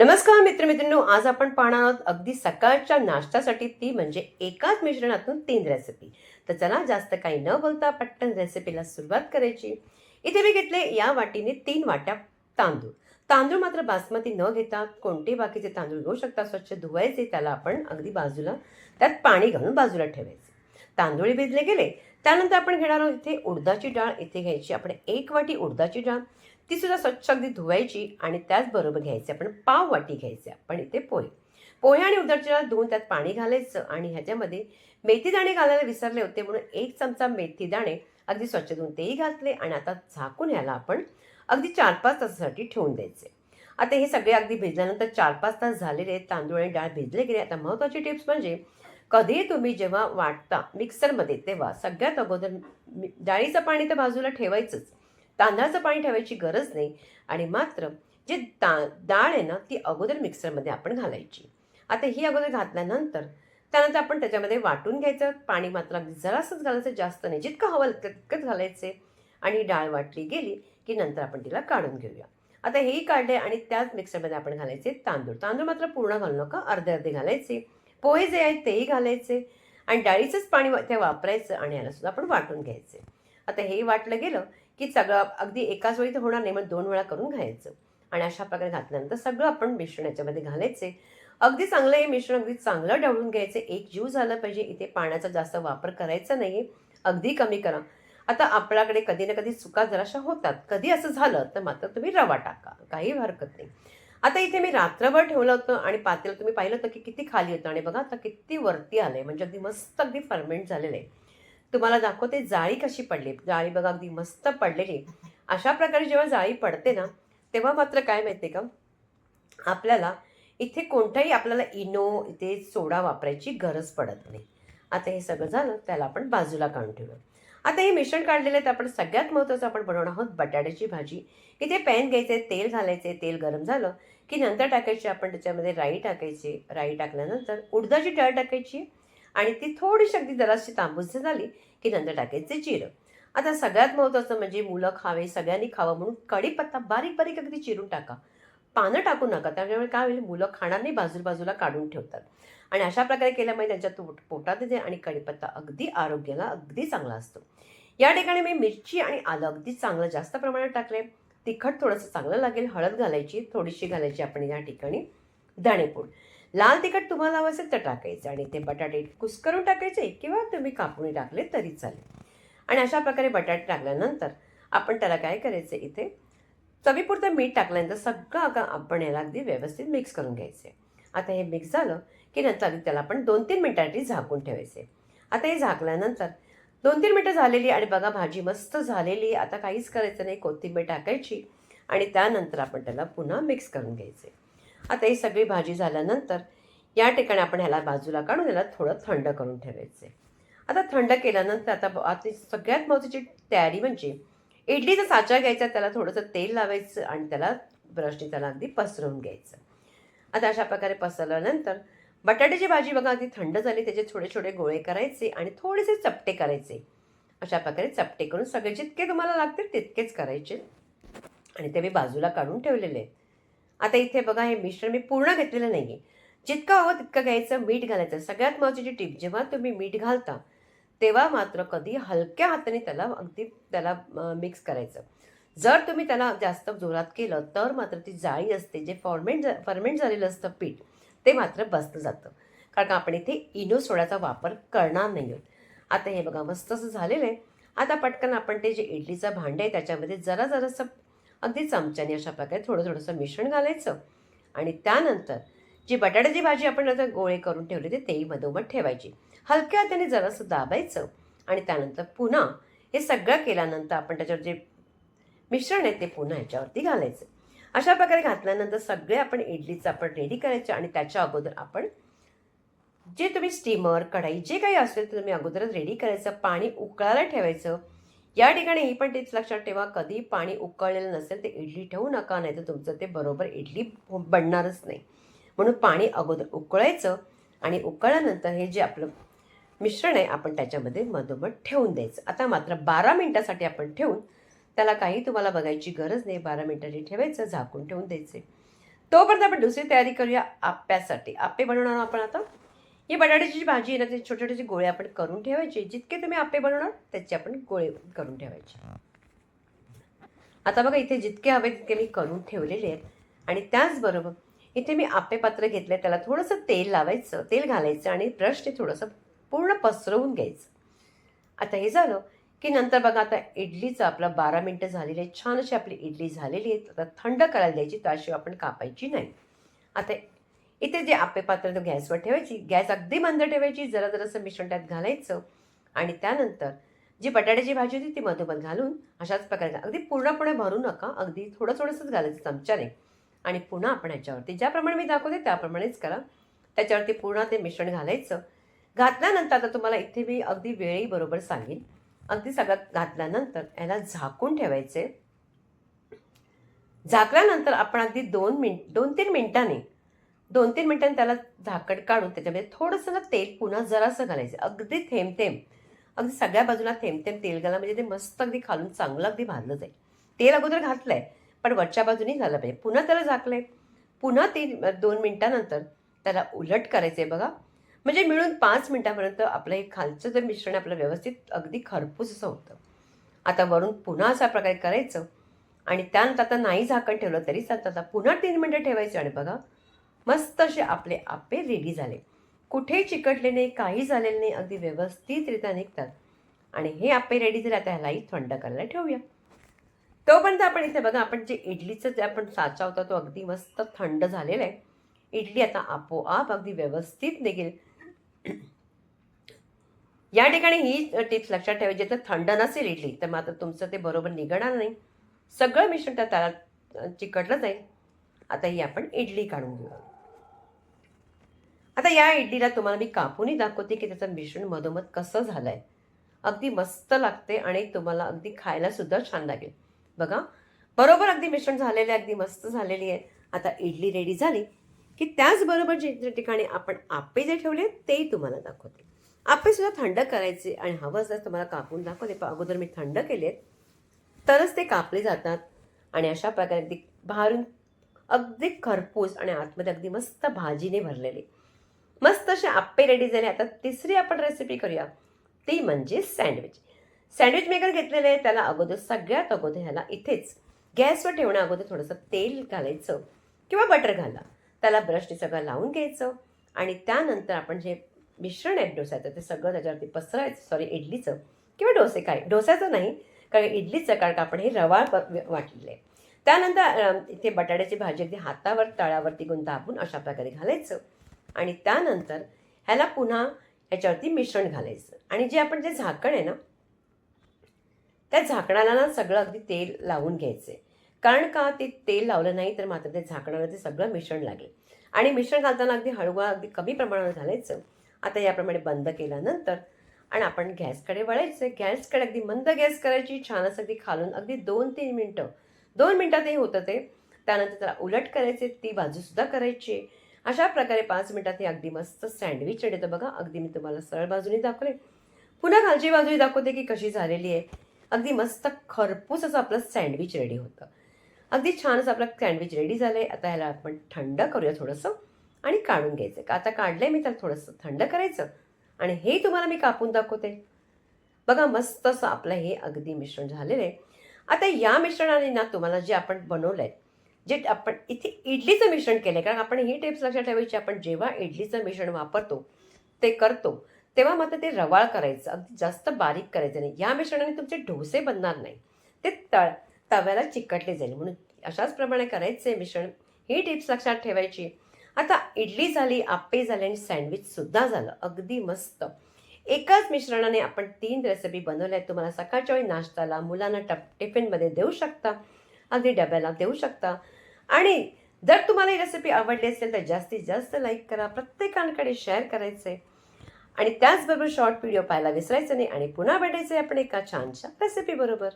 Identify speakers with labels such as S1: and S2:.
S1: नमस्कार मित्रमित्रांनो आज आपण पाहणार आहोत अगदी सकाळच्या नाश्त्यासाठी ती म्हणजे एकाच मिश्रणातून तीन रेसिपी तर चला जास्त काही न बोलता पटकन रेसिपीला सुरुवात करायची. इथे मी घेतले या वाटीने तीन वाट्या तांदूळ. तांदूळ मात्र बासमती न घेता कोणते बाकीचे तांदूळ घेऊ शकता? स्वच्छ धुवायचे त्याला आपण अगदी बाजूला त्यात पाणी घालून बाजूला ठेवायचे. तांदूळ भिजले गेले. त्यानंतर आपण घेणार आहोत इथे उडदाची डाळ. इथे घ्यायची आपण एक वाटी उडदाची डाळ. ती सुद्धा स्वच्छ अगदी धुवायची आणि त्याचबरोबर घ्यायची. आपण पाव वाटी घ्यायचे. आपण इथे पोहे. पोहे आणि उदरच्या धुवून त्यात पाणी घालायचं आणि ह्याच्यामध्ये मेथी दाणे घालायला विसरले होते म्हणून एक चमचा मेथी दाणे अगदी स्वच्छ धुवून तेही घातले आणि आता झाकून ह्याला आपण अगदी चार पाच तासासाठी ठेवून द्यायचे. आता हे सगळे अगदी भिजल्यानंतर चार पाच तास झालेले आहेत. तांदूळ आणि डाळ भिजले गेले आता महत्त्वाची टिप्स म्हणजे कधी तुम्ही जेव्हा वाटता मिक्सरमध्ये तेव्हा सगळ्यात अगोदर डाळीचं पाणी तर बाजूला ठेवायचंच. तांदळाचं पाणी ठेवायची गरज नाही. आणि मात्र जे ता डाळ आहे ना ती अगोदर मिक्सरमध्ये आपण घालायची. आता ही अगोदर घातल्यानंतर त्यानंतर आपण त्याच्यामध्ये वाटून घ्यायचं. पाणी मात्र अगदी जरासंच घालायचं. जास्त नाही. जितकं हवं तितकंच घालायचे. आणि डाळ वाटली गेली की नंतर आपण तिला काढून घेऊया. आता हेही काढले आणि त्याच मिक्सरमध्ये आपण घालायचे तांदूळ. तांदूळ मात्र पूर्ण घालू नका. अर्धे अर्धे घालायचे. पोहे जे आहेत तेही घालायचे. आणि डाळीचंच पाणी ते वापरायचं आणि याला सुद्धा आपण वाटून घ्यायचे. आता हे वाटलं गेलं की सगळं अगदी एकाच वेळी तर होणार नाही मग दोन वेळा करून घ्यायचं. आणि अशा प्रकारे घातल्यानंतर सगळं आपण मिश्रण याच्यामध्ये घालायचे. अगदी चांगलं हे मिश्रण अगदी चांगलं ढवळून घ्यायचं. एक जीव झालं पाहिजे इथे पाण्याचा जास्त वापर करायचा नाही अगदी कमी करा. आता आपल्याकडे कधी ना कधी चुका जराशा होतात. कधी असं झालं तर मात्र तुम्ही रवा टाका. काही हरकत नाही. आता इथे मी रात्रभर ठेवलं होतं आणि पातेलं तुम्ही पाहिलं होतं की किती खाली होतं. आणि बघा आता किती वरती आलं आहे म्हणजे अगदी मस्त अगदी फर्मेंट झालेलं आहे. तुम्हाला दाखवते जाळी कशी पडली. जाळी बघा अगदी मस्त पडलेली. अशा प्रकारे जेव्हा जाळी पडते ना तेव्हा मात्र काय माहिती का? आपल्याला इथे कोणताही आपल्याला इनो इथे सोडा वापरायची गरज पडत नाही. आता हे सगळं झालं त्याला आपण बाजूला काढून ठेवलं आता हे मिश्रण काढलेलं आहे तर आपण सगळ्यात महत्त्वाचं आपण बनवणार आहोत बटाट्याची भाजी. इथे पॅन घ्यायचे तेल घालायचे तेल गरम झालं की नंतर टाकायचे आपण त्याच्यामध्ये राई टाकायची. राई टाकल्यानंतर उडदाची डाळ टाकायची आणि ती थोडीशी अगदी जराशी तांबूस झाली की नंतर टाकायचे जिरं आता सगळ्यात महत्त्वाचं म्हणजे मुलं खावे सगळ्यांनी खावं म्हणून कढीपत्ता बारीक बारीक अगदी चिरून टाका. पानं टाकू नका त्यामुळे काय होईल? मुलं खाणार नाही बाजू बाजूला काढून ठेवतात. आणि अशा प्रकारे केल्यामुळे त्यांच्या तो पोटात येते आणि कढीपत्ता अगदी आरोग्याला अगदी चांगला असतो. या ठिकाणी मी मिरची आणि आलं अगदी चांगलं जास्त प्रमाणात टाकले. तिखट थोडंसं चांगलं लागेल. हळद घालायची थोडीशी घालायची आपण या ठिकाणी. धणेपूड. लाल तिखट तुम्हाला हवं असेल तर टाकायचं आणि ते बटाटे कुस्करून टाकायचे किंवा तुम्ही कापून टाकले तरी चालेल. आणि अशा प्रकारे बटाटे टाकल्यानंतर आपण त्याला काय करायचं इथे? चवीपुरतं मीठ टाकल्यानंतर सगळं अगं आपण याला अगदी व्यवस्थित मिक्स करून घ्यायचे. आता हे मिक्स झालं की नंतर अगदी त्याला आपण दोन तीन मिनिटांसाठी झाकून ठेवायचे. आता हे झाकल्यानंतर दोन तीन मिनटं झालेली आणि बघा भाजी मस्त झालेली आता काहीच करायचं नाही कोथिंबीर टाकायची आणि त्यानंतर आपण त्याला पुन्हा मिक्स करून घ्यायचे. आता ही सगळी भाजी झाल्यानंतर या ठिकाणी आपण ह्याला बाजूला काढून याला थोडं थंड करून ठेवायचे. आता थंड केल्यानंतर आता आता सगळ्यात महत्त्वाची तयारी म्हणजे इडलीचा साचा घ्यायचा त्याला थोडंसं तेल लावायचं आणि त्याला ब्रशने त्याला अगदी पसरवून घ्यायचं. आता अशा प्रकारे पसरल्यानंतर बटाट्याची भाजी बघा अगदी थंड झाली त्याचे छोटे छोटे गोळे करायचे आणि थोडेसे चपटे करायचे. अशा प्रकारे चपटे करून सगळे जितके तुम्हाला लागतील तितकेच करायचे. आणि ते मी बाजूला काढून ठेवलेले आहेत. आता इथे बघा हे मिश्रण मी पूर्ण घेतलेलं नाही आहे जितकं हवं तितकं घ्यायचं मीठ घालायचं. सगळ्यात महत्त्वाची टीप जेव्हा तुम्ही मीठ घालता तेव्हा मात्र कधी हलक्या हाताने त्याला अगदी त्याला मिक्स करायचं. जर तुम्ही त्याला जास्त जोरात केलं तर मात्र ती जाळी असते जे फॉर्मेंट फर्मेंट झालेलं असतं पीठ ते मात्र बसलं जातं. कारण का आपण इथे इनो सोड्याचा वापर करणार नाही आहोत आता हे बघा मस्त असं झालेलं आहे. आता पटकन आपण ते जे इडलीचं भांडं आहे त्याच्यामध्ये जरा जरासं अगदी चमच्याने अशा प्रकारे थोडं थोडंसं मिश्रण घालायचं. आणि त्यानंतर जी बटाट्याची भाजी आपण आता गोळे करून ठेवले ते तेही मधोमध ठेवायची. हलक्या हाताने जरासं दाबायचं आणि त्यानंतर पुन्हा हे सगळं केल्यानंतर आपण त्याच्यावर जे मिश्रण आहे ते पुन्हा ह्याच्यावरती घालायचं. अशा प्रकारे घातल्यानंतर सगळे आपण इडलीचं आपण रेडी करायचं आणि त्याच्या अगोदर आपण जे तुम्ही स्टीमर कढाई जे काही असेल ते तुम्ही अगोदरच रेडी करायचं. पाणी उकळायला ठेवायचं. या ठिकाणी ही पण टिप्स लक्षात ठेवा. कधी पाणी उकळलेलं नसेल ते इडली ठेवू नका नाही तर तुमचं ते बरोबर इडली बनणारच नाही. म्हणून पाणी अगोदर उकळायचं आणि उकळल्यानंतर हे जे आपलं मिश्रण आहे आपण त्याच्यामध्ये मधोमध ठेवून द्यायचं. आता मात्र बारा मिनटासाठी आपण ठेवून त्याला काही तुम्हाला बघायची गरज नाही बारा मिनटासाठी ठेवायचं झाकून ठेवून द्यायचे. तोपर्यंत आपण दुसरी तयारी करूया आप्यासाठी आप्पे बनवणार आपण आता? ही बटाट्याची जी भाजी आहे ना ते छोटे छोटे गोळे आपण करून ठेवायचे जितके तुम्ही आपे बनवणार त्याचे आपण गोळे करून ठेवायचे. आता बघा इथे जितके हवे तितके मी करून ठेवलेले आहेत. आणि त्याचबरोबर इथे मी आपे पात्र घेतलं त्याला थोडंसं तेल लावायचं तेल घालायचं आणि ब्रशने थोडंसं पूर्ण पसरवून घ्यायचं. आता हे झालं की नंतर बघा आता इडलीचं आपलं बारा मिनटं झालेली आहे छान अशी आपली इडली झालेली आहे आता थंड करायला द्यायची त्याशिवाय आपण कापायची नाही. आता इथे जे आप्पे पात्र तो गॅसवर ठेवायची गॅस अगदी मंद ठेवायची जरा जरासं मिश्रण त्यात घालायचं आणि त्यानंतर जी बटाट्याची भाजी होती ती मधोमध घालून अशाच प्रकारे अगदी पूर्णपणे भरू नका अगदी थोडं थोडंसंच घालायचं चमच्याने आणि पुन्हा आपण ह्याच्यावरती ज्याप्रमाणे मी दाखवते त्याप्रमाणेच करा. त्याच्यावरती पूर्ण ते मिश्रण घालायचं. घातल्यानंतर आता तुम्हाला इथे मी अगदी वेळही बरोबर सांगेन. अगदी सगळ्यात घातल्यानंतर याला झाकून ठेवायचे. झाकल्यानंतर आपण अगदी दोन मिनिट दोन तीन मिनिटांनी दोन तीन मिनटांनी त्याला झाकण काढून त्याच्यामध्ये थोडंसं ना तेल पुन्हा जरासं घालायचं. अगदी थेंब थेंब अगदी सगळ्या बाजूला थेंब थेंब तेल घाला म्हणजे ते मस्त अगदी खालून चांगलं अगदी भाजलं जाईल. तेल अगोदर घातलं आहे पण वरच्या बाजूनी झालं पाहिजे. पुन्हा त्याला झाकलं आहे पुन्हा तीन दोन मिनटानंतर त्याला उलट करायचं आहे बघा. म्हणजे मिळून पाच मिनटापर्यंत आपलं हे खालचं जे मिश्रण आपलं व्यवस्थित अगदी खरपूस असं होतं. आता वरून पुन्हा अशा प्रकारे करायचं. आणि त्यानंतर आता नाही झाकण ठेवलं तरी चालतं. आता पुन्हा तीन मिनटं ठेवायचे आणि बघा. मस्त असे आपले आपे रेडी झाले. कुठेही चिकटले नाही काही झालेलं नाही अगदी व्यवस्थितरित्या निघतात. आणि हे आपे रेडी झाले आता ह्यालाही थंड करायला ठेवूया. तोपर्यंत आपण इथे बघा आपण जे इडलीचं जे आपण साचा होता तो अगदी मस्त थंड झालेला आहे. इडली आता आपोआप अगदी व्यवस्थित निघेल. या ठिकाणी ही टिप्स लक्षात ठेवायची तर थंड नसेल इडली तर मात्र तुमचं ते बरोबर निघणार नाही. सगळं मिश्रण त्या त्याला चिकटलं जाईल. आता ही आपण इडली काढून घेऊ. आता या इडलीला तुम्हाला मी कापूनही दाखवते की त्याचं मिश्रण मधोमध कसं झालंय. अगदी मस्त लागते आणि तुम्हाला अगदी खायला सुद्धा छान लागेल. बघा बरोबर अगदी मिश्रण झालेलं आहे अगदी मस्त झालेली आहे. आता इडली रेडी झाली की त्याचबरोबर जे ठिकाणी आपण आप्पे जे ठेवले तेही तुम्हाला दाखवते. आप्पे सुद्धा थंड करायचे आणि हवं असल्यास तुम्हाला कापून दाखवते पण अगोदर मी थंड केले तरच ते कापले जातात. आणि अशा प्रकारे अगदी बाहेरून अगदी खरपूस आणि आतमध्ये अगदी मस्त भाजीने भरलेले. मस्त असे आप्पे रेडी झाले. आता तिसरी आपण रेसिपी करूया. ती म्हणजे सँडविच सँडविच मेकर घेतलेलं आहे. त्याला अगोदर सगळ्यात अगोदर ह्याला इथेच गॅसवर ठेवण्या अगोदर थोडंसं तेल घालायचं किंवा बटर घाला. त्याला ब्रशने सगळं लावून घ्यायचं. आणि त्यानंतर आपण जे मिश्रण आहे डोस्याचं ते सगळं त्याच्यावरती पसरायचं. सॉरी इडलीचं किंवा डोसे काय डोस्याचं नाही कारण इडलीचं कारण का आपण हे रवाळ वाटलेलं आहे. त्यानंतर इथे बटाट्याची भाजी अगदी हातावर तळावरती गुण दाबून अशा प्रकारे घालायचं. आणि त्यानंतर ह्याला पुन्हा ह्याच्यावरती मिश्रण घालायचं. आणि जे आपण जे झाकण आहे ना त्या झाकणाला ना सगळं अगदी तेल लावून घ्यायचं कारण का ते तेल लावलं नाही तर मात्र ते झाकणाला ते सगळं मिश्रण लागेल. आणि मिश्रण घालताना अगदी हळूहळू अगदी कमी प्रमाणात घालायचं. आता याप्रमाणे बंद केल्यानंतर आणि आपण गॅसकडे वळायचं गॅसकडे अगदी मंद गॅस करायची छान असं अगदी खालून अगदी दोन तीन मिनटं. दोन मिनटात हे होतं ते. त्यानंतर त्याला उलट करायचे ती बाजूसुद्धा करायची. अशा प्रकारे पाच मिनिटात हे अगदी मस्त सँडविच येतं बघा अगदी मी तुम्हाला सरळ बाजूने दाखवले. पुन्हा खालची बाजूने दाखवते की कशी झालेली आहे. अगदी मस्त खरपूस असं आपलं सँडविच रेडी होतं. अगदी छान असं आपलं सँडविच रेडी झालं आहे आता ह्याला आपण थंड करूया थोडंसं आणि काढून घ्यायचं. का आता काढलं आहे मी त्याला थोडंसं थंड करायचं. आणि हे तुम्हाला मी कापून दाखवते. बघा मस्त असं आपलं हे अगदी मिश्रण झालेलं आहे. आता या मिश्रणाने ना तुम्हाला जे आपण बनवलं आहे जे आपण इथे इडलीचं मिश्रण केलं आहे कारण आपण ही टिप्स लक्षात ठेवायची आपण जेव्हा इडलीचं मिश्रण वापरतो ते करतो तेव्हा मात्र ते रवाळ करायचं अगदी जास्त बारीक करायचं नाही. या मिश्रणाने तुमचे डोसे बनणार नाही. ते तळ तव्याला चिकटले जाईल. म्हणून अशाच प्रमाणे करायचे मिश्रण. ही टिप्स लक्षात ठेवायची. आता इडली झाली आप्पे झाले आणि सँडविचसुद्धा झालं. अगदी मस्त. एकाच मिश्रणाने आपण तीन रेसिपी बनवल्या आहेत. तुम्हाला सकाळच्या वेळी नाश्त्याला मुलांना टप टिफिनमध्ये देऊ शकता. अगदी डब्याला देऊ शकता. आणि जर तुम्हाला ही रेसिपी आवडली असेल तर जास्तीत जास्त लाईक करा प्रत्येकांकडे शेअर करायचे आणि त्याचबरोबर शॉर्ट व्हिडिओ पाहायला विसरायचं नाही आणि पुन्हा भेटायचं आहे आपण एका छानशा रेसिपी बरोबर.